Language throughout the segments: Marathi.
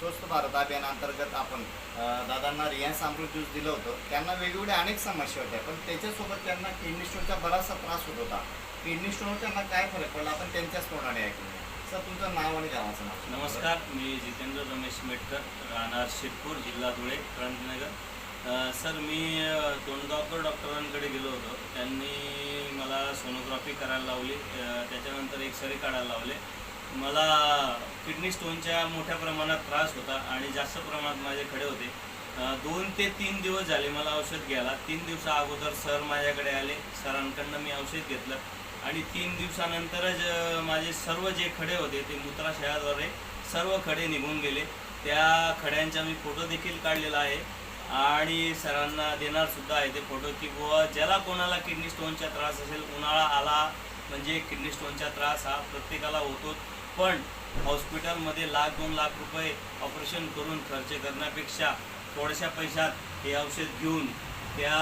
भारत अभियान अंतर्गत आपण दादांना रियान्स अमृत ज्यूस दिलं होतं. त्यांना वेगवेगळ्या अनेक समस्या होत्या पण त्याच्यासोबत त्यांना किडनी स्टोनचा बराचसा त्रास होत होता. किडनी स्टोनवर त्यांना काय फरक पडला? आपण त्यांच्याच तोंडाने ऐकून सर तुमचं नाव आणि गावाचं नाव. नमस्कार मी जितेंद्र रमेश मेटकर राहणार शिरपूर जिल्हा धुळे क्रांतीनगर सर मी तोंडगावकर डॉक्टरांकडे गेलो होतो. त्यांनी मला सोनोग्राफी करायला लावली. त्याच्यानंतर एक्सरे काढायला लावले. मला किडनी स्टोनच्या मोठ्या प्रमाणात त्रास होता आणि जास्त प्रमाणात माझे खडे होते. दोन ते तीन दिवस झाले मला औषध घ्यायला. तीन दिवसा अगोदर सर माझ्याकडे आले. सरांकडनं मी औषध घेतलं. आणि तीन दिवसानंतरच माझे सर्व जे खडे होते ते मूत्राशयाद्वारे सर्व खडे निघून गेले. त्या खड्यांचा मी फोटो देखील काढलेला आहे. आणि सरांना देणार सुद्धा आहे ते फोटो की बुवा ज्याला कोणाला किडनी स्टोनचा त्रास असेल उन्हाळा आला म्हणजे किडनी स्टोनचा त्रास हा प्रत्येकाला होतो पण हॉस्पिटलमध्ये लाख दोन लाख रुपये ऑपरेशन करून खर्च करण्यापेक्षा थोड्याशा पैशात हे औषध घेऊन त्या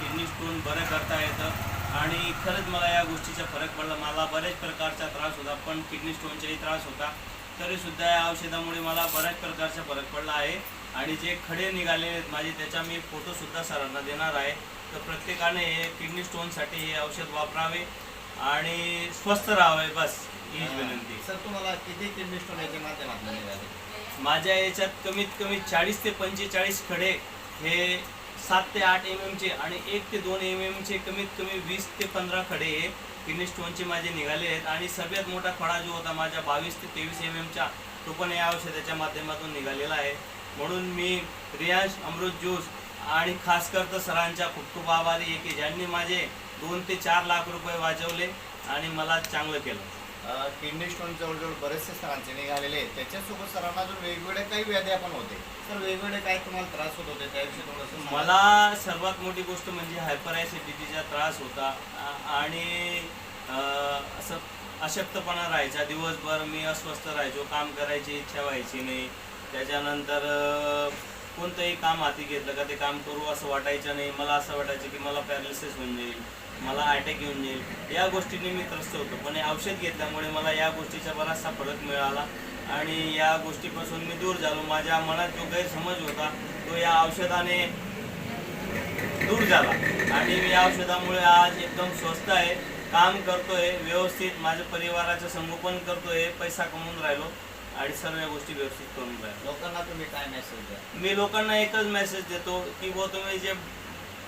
किडनी स्टोन बरं करता येतं. आणि खरंच मला या गोष्टीचा फरक पडला. मला बऱ्याच प्रकारचा त्रास होता पण किडनी स्टोनचाही त्रास होता. तरीसुद्धा या औषधामुळे मला बऱ्याच प्रकारचा फरक पडला आहे. आणि जे खडे निघाले आहेत माझे त्याचा मी फोटोसुद्धा सरांना देणार आहे. तर प्रत्येकाने हे किडनी स्टोनसाठी हे औषध वापरावे. आणि स्वस्थ राहावे बस हीच विनंती. सर तुम्हाला किती किडनी स्टोन याच्या माध्यमातून निघाले? माझ्या याच्यात कमीत कमी चाळीस ते पंचेचाळीस खडे हे सात ते आठ एम एमचे आणि एक ते दोन एम एमचे कमीत कमी वीस ते पंधरा खडे हे किडनी स्टोनचे माझे निघाले आहेत. आणि सगळ्यात मोठा खडा जो होता माझ्या बावीस ते तेवीस एम एमचा तो पण या औषधाच्या माध्यमातून निघालेला आहे. म्हणून मी रियांश अमृत ज्यूस आणि खास कर तर सरांच्या खूप खूप आभारी आहे की ज्यांनी माझे दोन ते चार लाख रुपये वाचवले आणि मला चांगलं केलं. किडनी स्टोन जवळजवळ बरेचसे सरांचे निघालेले आहेत. त्याच्यासोबत सरांना जो वेगवेगळे काही व्याध्या पण होते. सर वेगवेगळे काय तुम्हाला त्रास होत होते? त्याविषयी थोडंसं सांगा. मला सर्वात मोठी गोष्ट म्हणजे हायपर ॲसिडिटीचा त्रास होता. आ- आणि अं, असं अशक्तपणा राहायचा. दिवसभर मी अस्वस्थ राहायचो काम करायची इच्छा व्हायची नाही. त्याच्यानंतर अं, कोणतंही काम हाती घेतलं का ते काम करू असं वाटायचं नाही. मला असं वाटायचं की मला पॅरालिसिस होऊन जाईल मला अटॅक येऊन जाईल. या गोष्टीने मी त्रस्त होतो. पण औषध घेतल्यामुळे मला या गोष्टीचा बराचसा फरक मिळाला आणि या गोष्टीपासून मी दूर झालो. माझ्या मनात जो गैरसमज होता तो या औषधाने दूर झाला. आणि मी या औषधामुळे आज एकदम स्वस्त आहे. काम करतोय व्यवस्थित. माझ्या परिवाराचं संगोपन करतोय पैसा कमवून राहिलो. आणि सर्व गोष्टी व्यवस्थित करून राहिलो लोकांना तुम्ही काय मेसेज द्या? मी लोकांना एकच मेसेज देतो की बुवा तुम्ही जे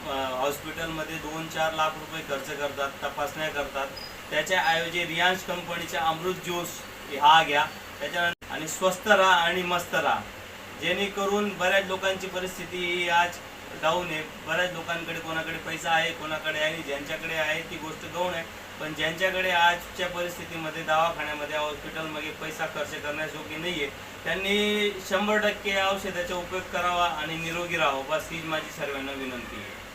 हॉस्पिटलमध्ये दोन चार लाख रुपये खर्च करतात तपासण्या करतात त्याच्याऐवजी रियांश कंपनीचा अमृत ज्यूस हा घ्या. त्याच्यानंतर आणि स्वस्त राहा आणि मस्त राहा. जेणेकरून बऱ्याच लोकांची परिस्थिती ही आज डाऊन आहे. बऱ्याच लोकांकडे कोणाकडे पैसा आहे कोणाकडे आहे ज्यांच्याकडे आहे ती गोष्ट गौण आहे. पण ज्यांच्याकडे आजच्या परिस्थितीमध्ये दवाखान्यामध्ये हॉस्पिटलमध्ये पैसा खर्च करण्यासोगे नाही आहे त्यांनी शंभर टक्के औषधाचा उपयोग करावा आणि निरोगी राहावं. बस ही माझी सर्वांना विनंती आहे.